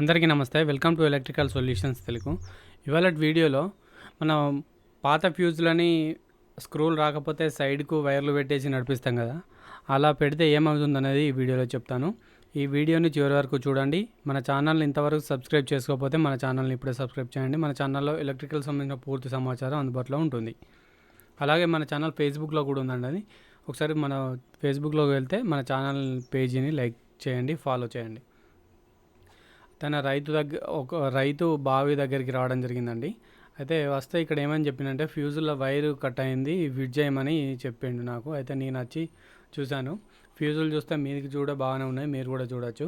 అందరికీ నమస్తే. Welcome to electrical solutions Telugu. ఇవాళ వీడియోలో మనం పాత ఫ్యూజ్లని స్క్రూలు రాకపోతే సైడ్కు వైర్లు పెట్టేసి నడిపిస్తాం కదా. అలా పెడితే ఏమవుతుంది అనేది ఈ వీడియోలో చెప్తాను. ఈ వీడియోని చివరి వరకు చూడండి. మన ఛానల్ని ఇంతవరకు సబ్స్క్రైబ్ చేసుకోకపోతే మన ఛానల్ని ఇప్పుడే సబ్స్క్రైబ్ చేయండి. మన ఛానల్లో ఎలక్ట్రికల్ సంబంధించిన పూర్తి సమాచారం అందుబాటులో ఉంటుంది. అలాగే మన ఛానల్ ఫేస్బుక్లో కూడా ఉందండి అది. ఒకసారి మన ఫేస్బుక్లోకి వెళ్తే మన ఛానల్ పేజీని లైక్ చేయండి ఫాలో చేయండి. తన రైతు దగ్గర ఒక రైతు బావి దగ్గరికి రావడం జరిగిందండి. అయితే వస్తే ఇక్కడ ఏమని చెప్పిందంటే ఫ్యూజుల వైరు కట్ అయింది ఫిట్ చేయమని చెప్పిండు నాకు. అయితే నేను వచ్చి చూశాను. ఫ్యూజులు చూస్తే మీదికి చూడ బాగానే ఉన్నాయి మీరు కూడా చూడొచ్చు.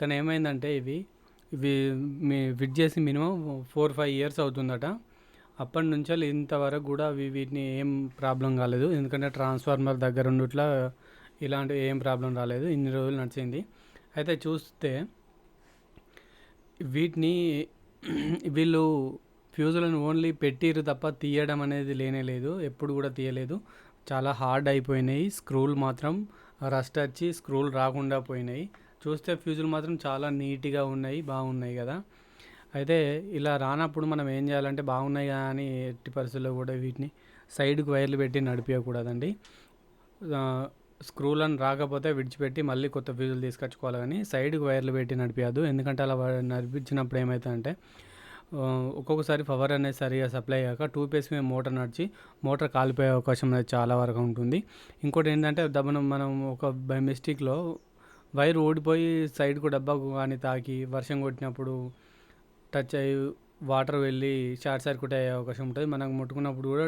కానీ ఏమైందంటే ఇవి ఇవి మీ ఫిట్ చేసి మినిమం ఫోర్ ఫైవ్ ఇయర్స్ అవుతుందట. అప్పటి నుంచి ఇంతవరకు కూడా అవి వీటిని ఏం ప్రాబ్లం కాలేదు. ఎందుకంటే ట్రాన్స్ఫార్మర్ దగ్గర ఉండుట్లా ఇలాంటివి ఏం ప్రాబ్లం రాలేదు. ఇన్ని రోజులు నడిచింది. అయితే చూస్తే వీటిని వీళ్ళు ఫ్యూజులను ఓన్లీ పెట్టిరు తప్ప తీయడం అనేది లేనే లేదు ఎప్పుడు కూడా తీయలేదు. చాలా హార్డ్ అయిపోయినాయి స్క్రూలు మాత్రం రస్ట్ వచ్చి స్క్రూలు రాకుండా పోయినాయి. చూస్తే ఫ్యూజులు మాత్రం చాలా నీట్గా ఉన్నాయి బాగున్నాయి కదా. అయితే ఇలా రానప్పుడు మనం ఏం చేయాలంటే బాగున్నాయి కదా అని ఎట్టి పరిస్థితుల్లో కూడా వీటిని సైడ్కి వైర్లు పెట్టి నడిపించకూడదండి స్క్రూలను రాకపోతే విడిచిపెట్టి మళ్ళీ కొత్త ఫ్యూజులు తీసుకొచ్చుకోవాలి కానీ సైడ్కి వైర్లు పెట్టి నడిపించదు ఎందుకంటే అలా నడిపించినప్పుడు ఏమవుతుందంటే ఒక్కొక్కసారి పవర్ అనేది సరిగా సప్లై అయ్యాక టూ పేస్ మీద మోటార్ నడిచి మోటార్ కాలిపోయే అవకాశం అనేది చాలా వరకు ఉంటుంది. ఇంకోటి ఏంటంటే దబ్బన మనం ఒక బై మిస్టేక్లో వైర్ ఓడిపోయి సైడ్కు డబ్బాకు కానీ తాకి వర్షం కొట్టినప్పుడు టచ్ అయ్యి వాటర్ వెళ్ళి షార్ట్ సర్క్యూట్ అయ్యే అవకాశం ఉంటుంది. మనకు ముట్టుకున్నప్పుడు కూడా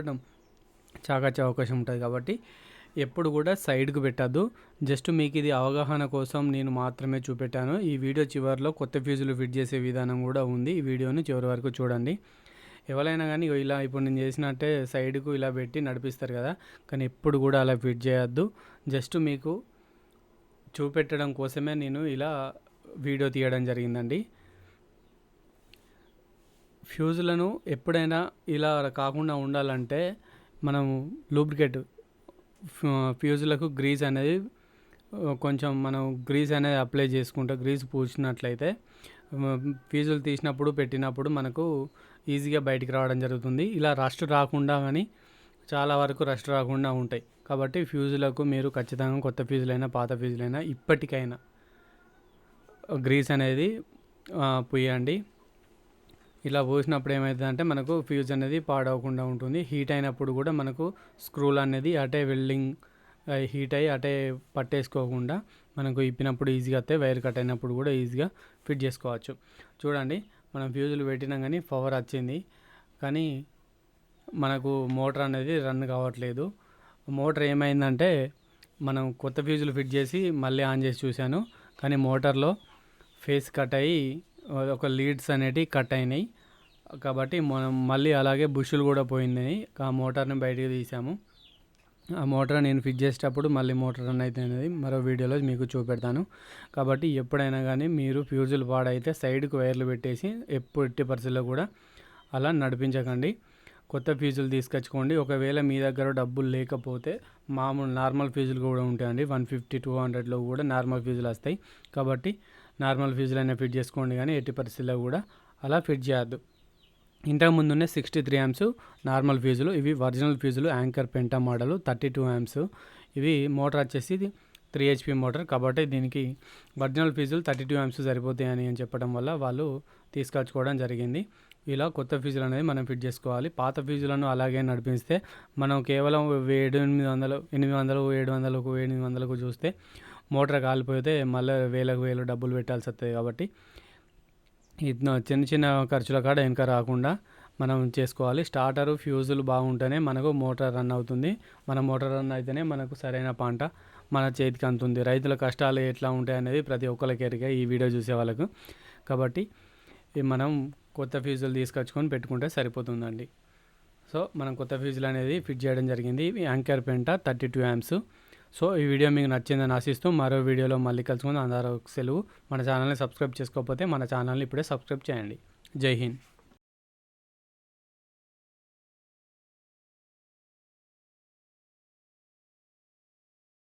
చాకచ్చే అవకాశం ఉంటుంది కాబట్టి ఎప్పుడు కూడా సైడ్కు పెట్టద్దు. జస్ట్ మీకు ఇది అవగాహన కోసం నేను మాత్రమే చూపెట్టాను. ఈ వీడియో చివరిలో కొత్త ఫ్యూజులు ఫిట్ చేసే విధానం కూడా ఉంది. ఈ వీడియోని చివరి వరకు చూడండి. ఎవరైనా కానీ ఇలా ఇప్పుడు నేను చేసినట్టే సైడ్కు ఇలా పెట్టి నడిపిస్తారు కదా. కానీ ఎప్పుడు కూడా అలా ఫిట్ చేయొద్దు. జస్ట్ మీకు చూపెట్టడం కోసమే నేను ఇలా వీడియో తీయడం జరిగిందండి. ఫ్యూజులను ఎప్పుడైనా ఇలా కాకుండా ఉండాలంటే మనం లూబ్రికేట్ ఫ్యూజులకు గ్రీజ్ అనేది కొంచెం మనం గ్రీజ్ అనేది అప్లై చేసుకుంటే గ్రీజ్ పూసినట్లయితే ఫ్యూజులు తీసినప్పుడు పెట్టినప్పుడు మనకు ఈజీగా బయటికి రావడం జరుగుతుంది. ఇలా రస్ట్ రాకుండా కానీ చాలా వరకు రస్ట్ రాకుండా ఉంటాయి. కాబట్టి ఫ్యూజులకు మీరు ఖచ్చితంగా కొత్త ఫ్యూజులైనా పాత ఫ్యూజులైనా ఇప్పటికైనా గ్రీస్ అనేది పుయ్యండి. ఇలా పోసినప్పుడు ఏమవుతుందంటే మనకు ఫ్యూజ్ అనేది పాడవకుండా ఉంటుంది. హీట్ అయినప్పుడు కూడా మనకు స్క్రూలు అనేది అటే వెల్డింగ్ హీట్ అయ్యి అటే పట్టేసుకోకుండా మనకు ఇప్పినప్పుడు ఈజీగా వస్తే వైర్ కట్ అయినప్పుడు కూడా ఈజీగా ఫిట్ చేసుకోవచ్చు. చూడండి మనం ఫ్యూజులు పెట్టినా కానీ పవర్ వచ్చింది. కానీ మనకు మోటార్ అనేది రన్ కావట్లేదు. మోటార్ ఏమైందంటే మనం కొత్త ఫ్యూజులు ఫిట్ చేసి మళ్ళీ ఆన్ చేసి చూశాను. కానీ మోటార్లో ఫేస్ కట్ అయ్యి ఒక లీడ్స్ అనేటివి కట్ అయినాయి. కాబట్టి మనం మళ్ళీ అలాగే బుషులు కూడా పోయినాయి ఆ మోటార్ని బయటికి తీసాము. ఆ మోటార్ నేను ఫిట్ చేసేటప్పుడు మళ్ళీ మోటార్ రన్ అయితే అనేది మరో వీడియోలో మీకు చూపెడతాను. కాబట్టి ఎప్పుడైనా కానీ మీరు ఫ్యూజులు పాడైతే సైడ్కి వైర్లు పెట్టేసి ఎప్పుడు ఎట్టి పరిస్థితుల్లో కూడా అలా నడిపించకండి. కొత్త ఫీజులు తీసుకొచ్చుకోండి. ఒకవేళ మీ దగ్గర డబ్బులు లేకపోతే మామూలు నార్మల్ ఫీజులు కూడా ఉంటాయండి. వన్ ఫిఫ్టీ టూ హండ్రెడ్లో కూడా నార్మల్ ఫీజులు వస్తాయి. కాబట్టి నార్మల్ ఫీజులు అయినా ఫిట్ చేసుకోండి కానీ ఎట్టి పరిస్థితుల్లో కూడా అలా ఫిట్ చేయొద్దు. ఇంతకుముందునే సిక్స్టీ త్రీ యామ్స్ నార్మల్ ఫీజులు ఇవి ఒరిజినల్ ఫీజులు anchor penta model thirty two amps ఇవి మోటార్ వచ్చేసి త్రీ హెచ్పి మోటార్ కాబట్టి దీనికి ఒరిజినల్ ఫీజులు థర్టీ టూ యామ్స్ సరిపోతాయని అని చెప్పడం వల్ల వాళ్ళు తీసుకొచ్చుకోవడం జరిగింది. ఇలా కొత్త ఫీజులు అనేది మనం ఫిట్ చేసుకోవాలి. పాత ఫీజులను అలాగే నడిపిస్తే మనం కేవలం ఏడు ఎనిమిది వందలు ఎనిమిది వందలు ఏడు వందలకు ఎనిమిది వందలకు చూస్తే మోటార్ కాలిపోతే మళ్ళీ వేలకు వేలు డబ్బులు పెట్టాల్సి వస్తుంది కాబట్టి చిన్న చిన్న ఖర్చుల కాడ వెనక రాకుండా మనం చేసుకోవాలి. స్టార్టరు ఫ్యూజులు బాగుంటేనే మనకు మోటార్ రన్ అవుతుంది. మన మోటార్ రన్ అయితేనే మనకు సరైన పంట మన చేతికి అందుతుంది. రైతుల కష్టాలు ఎట్లా ఉంటాయి అనేది ప్రతి ఒక్కరికి ఎరిగా ఈ వీడియో చూసే వాళ్ళకు. కాబట్టి మనం కొత్త ఫ్యూజులు తీసుకొచ్చుకొని పెట్టుకుంటే సరిపోతుందండి. సో మనం కొత్త ఫ్యూజులు అనేది ఫిట్ చేయడం జరిగింది. Anchor penta thirty two amps so ఈ వీడియో మీకు నచ్చిందని ఆశిస్తూ మరో వీడియోలో మళ్ళీ కలుసుకుందాం. అందరూ సెలవు. మన ఛానల్ని సబ్స్క్రైబ్ చేసుకోకపోతే మన ఛానల్ని ఇప్పుడే సబ్స్క్రైబ్ చేయండి. జై హింద్.